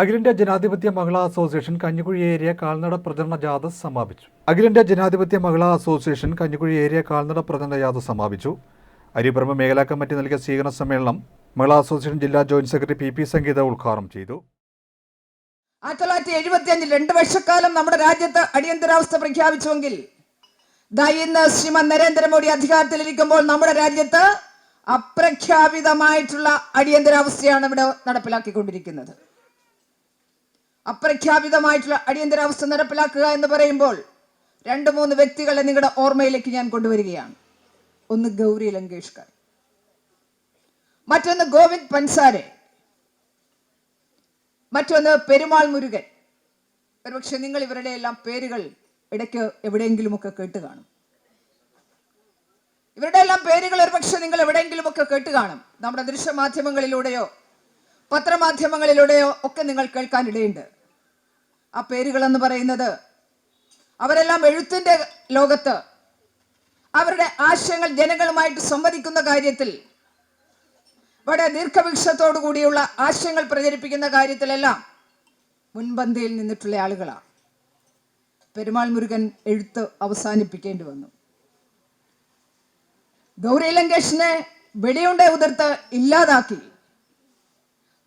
അഖിലേന്ത്യാ ജനാധിപത്യ മഹിളാ association Kanjikuzhi area കാൽനട പ്രചരണ ജാഥ സമാപിച്ചു. അഖിലേന്ത്യാ ജനാധിപത്യ മഹിളാ അസോസിയേഷൻ കഞ്ഞിക്കുഴി ഏരിയ കാൽനട പ്രചരണ ജാഥ സമാപിച്ചു. അരിപ്പറമ്പ് മേഖലാ കമ്മിറ്റി നൽകിയ സ്വീകരണ സമ്മേളനം മഹിളാ അസോസിയേഷൻ ജില്ലാ joint secretary P P Sangeetha ഉദ്ഘാടനം ചെയ്തു. ആയിരത്തി തൊള്ളായിരത്തി എഴുപത്തി അഞ്ചിൽ രണ്ട് വർഷക്കാലം നമ്മുടെ രാജ്യത്ത് അടിയന്തരാവസ്ഥ പ്രഖ്യാപിച്ചുവെങ്കിൽ ദാ ഇന്ന് ശ്രീമൻ നരേന്ദ്രമോദി അധികാരത്തിലിരിക്കുമ്പോൾ നമ്മുടെ രാജ്യത്ത് അപ്രഖ്യാപിതമായിട്ടുള്ള അടിയന്തരാവസ്ഥയാണ് ഇവിടെ നടപ്പിലാക്കിക്കൊണ്ടിരിക്കുന്നത്. അപ്രഖ്യാപിതമായിട്ടുള്ള അടിയന്തരാവസ്ഥ നടപ്പിലാക്കുക എന്ന് പറയുമ്പോൾ രണ്ട് മൂന്ന് വ്യക്തികളെ നിങ്ങളുടെ ഓർമ്മയിലേക്ക് ഞാൻ കൊണ്ടുവരികയാണ്. ഒന്ന് ഗൗരി ലങ്കേഷ്കർ. മറ്റൊന്ന് ഗോവിന്ദ് പൻസാരെ. മറ്റൊന്ന് പെരുമാൾ മുരുകൻ. ഒരുപക്ഷെ നിങ്ങൾ ഇവരുടെ എല്ലാം പേരുകൾ ഇടയ്ക്ക് എവിടെയെങ്കിലുമൊക്കെ കേട്ട് കാണും. ഇവരുടെ എല്ലാം പേരുകൾ ഒരുപക്ഷെ നിങ്ങൾ എവിടെയെങ്കിലുമൊക്കെ കേട്ട് കാണും. നമ്മുടെ ദൃശ്യമാധ്യമങ്ങളിലൂടെയോ പത്രമാധ്യമങ്ങളിലൂടെയോ ഒക്കെ നിങ്ങൾ കേൾക്കാനിടയുണ്ട് ആ പേരുകളെന്ന് പറയുന്നത് അവരെല്ലാം എഴുത്തിന്റെ ലോകത്ത് അവരുടെ ആശയങ്ങൾ ജനങ്ങളുമായിട്ട് സംവദിക്കുന്ന കാര്യത്തിൽ വളരെ ദീർഘവീക്ഷത്തോടു കൂടിയുള്ള ആശയങ്ങൾ പ്രചരിപ്പിക്കുന്ന കാര്യത്തിലെല്ലാം മുൻപന്തിയിൽ നിന്നിട്ടുള്ള ആളുകളാണ് പെരുമാൾ മുരുകൻ എഴുത്ത് അവസാനിപ്പിക്കേണ്ടി വന്നു. ഗൗരി ലങ്കേഷിനെ വെടിയുണ്ട ഉതിർത്ത് ഇല്ലാതാക്കി.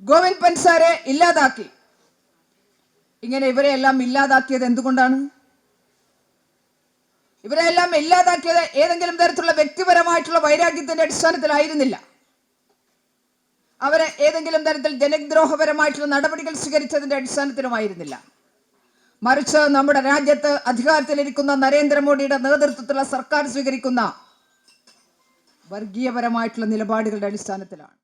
ഗോവിന്ദ് പൻസാരെ ഇല്ലാതാക്കി. ഇങ്ങനെ ഇവരെയെല്ലാം ഇല്ലാതാക്കിയത് എന്തുകൊണ്ടാണ്? ഇവരെല്ലാം ഇല്ലാതാക്കിയത് ഏതെങ്കിലും തരത്തിലുള്ള വ്യക്തിപരമായിട്ടുള്ള വൈരാഗ്യത്തിന്റെ അടിസ്ഥാനത്തിലായിരുന്നില്ല. അവരെ ഏതെങ്കിലും തരത്തിൽ ജനദ്രോഹപരമായിട്ടുള്ള നടപടികൾ സ്വീകരിച്ചതിന്റെ അടിസ്ഥാനത്തിലുമായിരുന്നില്ല. മറിച്ച് നമ്മുടെ രാജ്യത്ത് അധികാരത്തിലിരിക്കുന്ന നരേന്ദ്രമോദിയുടെ നേതൃത്വത്തിലുള്ള സർക്കാർ സ്വീകരിക്കുന്ന വർഗീയപരമായിട്ടുള്ള നിലപാടുകളുടെ അടിസ്ഥാനത്തിലാണ്.